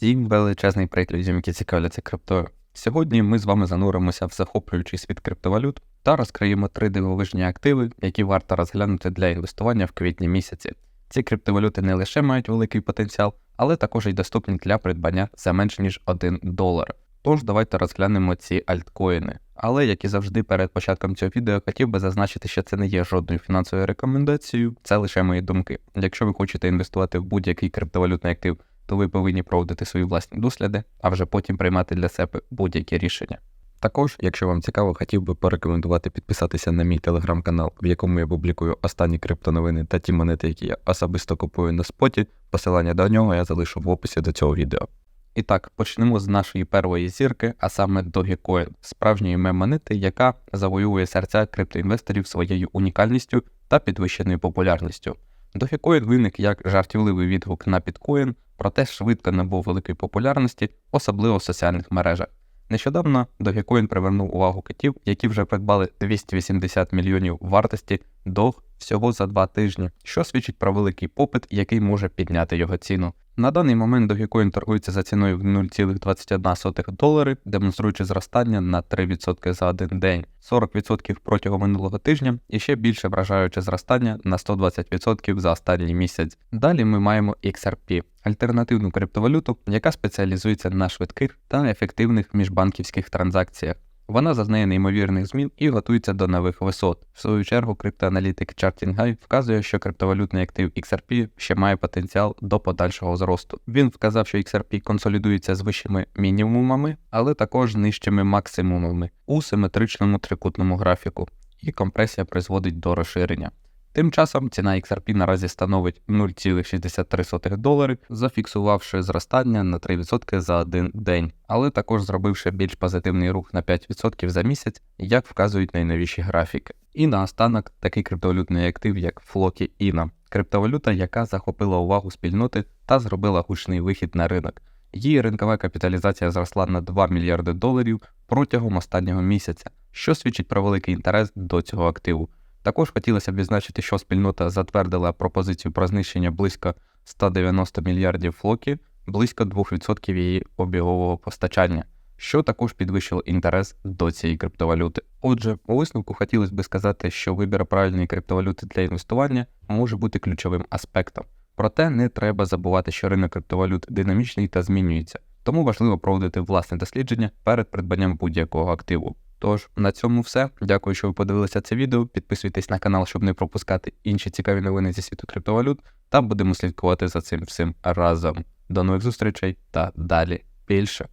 Всім величезний привіт людям, які цікавляться криптою. Сьогодні ми з вами зануримося в захоплюючий світ криптовалют та розкриємо три дивовижні активи, які варто розглянути для інвестування в квітні місяці. Ці криптовалюти не лише мають великий потенціал, але також і доступні для придбання за менш ніж 1 долар. Тож давайте розглянемо ці альткоїни. Але, як і завжди, перед початком цього відео хотів би зазначити, що це не є жодною фінансовою рекомендацією, це лише мої думки. Якщо ви хочете інвестувати в будь-який криптовалютний актив, то ви повинні проводити свої власні досліди, а вже потім приймати для себе будь-які рішення. Також, якщо вам цікаво, хотів би порекомендувати підписатися на мій телеграм-канал, в якому я публікую останні криптоновини та ті монети, які я особисто купую на споті. Посилання до нього я залишу в описі до цього відео. І так, почнемо з нашої першої зірки, а саме Dogecoin, справжньої мем-монети, яка завоює серця криптоінвесторів своєю унікальністю та підвищеною популярністю. Dogecoin виник як жартівливий відгук на біткоін, проте швидко набув великої популярності, особливо в соціальних мережах. Нещодавно Dogecoin привернув увагу китів, які вже придбали 280 мільйонів вартості до всього за два тижні, що свідчить про великий попит, який може підняти його ціну. На даний момент Dogecoin торгується за ціною в 0,21 долари, демонструючи зростання на 3% за один день, 40% протягом минулого тижня і ще більше вражаюче зростання на 120% за останній місяць. Далі ми маємо XRP альтернативну криптовалюту, яка спеціалізується на швидких та ефективних міжбанківських транзакціях. Вона зазнає неймовірних змін і готується до нових висот. В свою чергу, криптоаналітик Charting вказує, що криптовалютний актив XRP ще має потенціал до подальшого зросту. Він вказав, що XRP консолідується з вищими мінімумами, але також нижчими максимумами у симетричному трикутному графіку, і компресія призводить до розширення. Тим часом ціна XRP наразі становить 0,63 долари, зафіксувавши зростання на 3% за один день, але також зробивши більш позитивний рух на 5% за місяць, як вказують найновіші графіки. І наостанок такий криптовалютний актив, як Floki INA, криптовалюта, яка захопила увагу спільноти та зробила гучний вихід на ринок. Її ринкова капіталізація зросла на 2 мільярди доларів протягом останнього місяця, що свідчить про великий інтерес до цього активу. Також хотілося б відзначити, що спільнота затвердила пропозицію про знищення близько 190 мільярдів флокі, близько 2% її обігового постачання, що також підвищило інтерес до цієї криптовалюти. Отже, у висновку хотілося б сказати, що вибір правильної криптовалюти для інвестування може бути ключовим аспектом. Проте не треба забувати, що ринок криптовалют динамічний та змінюється, тому важливо проводити власне дослідження перед придбанням будь-якого активу. Тож на цьому все. Дякую, що ви подивилися це відео. Підписуйтесь на канал, щоб не пропускати інші цікаві новини зі світу криптовалют, та будемо слідкувати за цим всім разом. До нових зустрічей та далі більше.